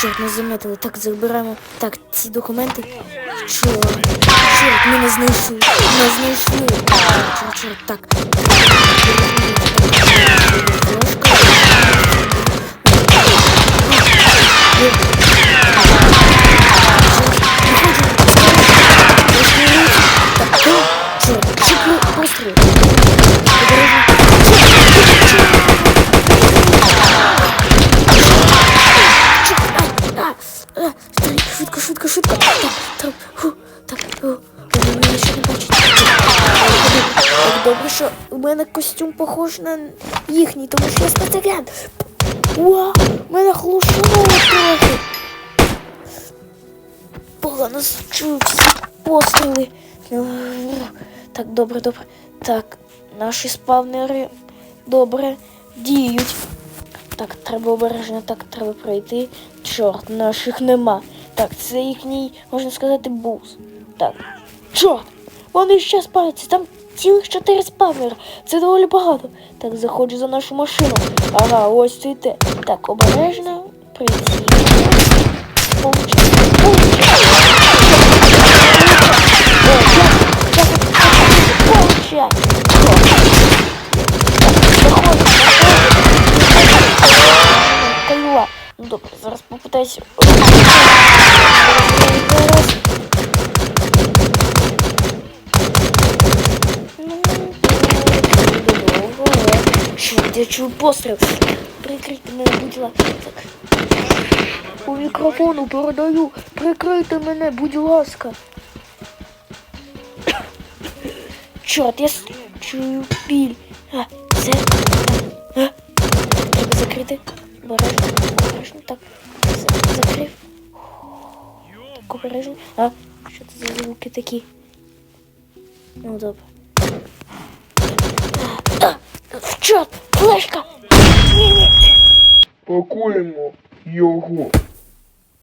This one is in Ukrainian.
Чорт, нас заметили. Так, забираємо. Так, ці документи. Чорт, чорт, мене знайшли. Нас знайшли. Чорт, чорт, так. Швидко, швидко. Так, так, фу, так, фу. Вони мене ще не бачать. Так добре, що у мене костюм похож на їхній, тому що я спецагент. Вау, мене хлушнуло трохи. Погано чую всі постріли. Так, добре, добре. Так, наші спавнери добре діють. Так, треба обережно, так треба пройти. Чорт, наших нема. Так, це їхній, можна сказати, бус. Так. Чорт! Вони ще спаються, там цілих чотири спавнера. Це доволі багато. Так, заходжу за нашу машину. Ага, ось це те. Так, обережно. Прицілюємо. Добре, зараз попитаюся. Зараз. Я чую постріл? Прикрийте мене, будь ласка. У мікрофону передаю. Прикрийте мене, будь ласка. Чорт, я чую біль. Обережно. А, що це за звуки такі? Ну, добре. А, Чорт, флешка! Ні, ні. Пакуємо його.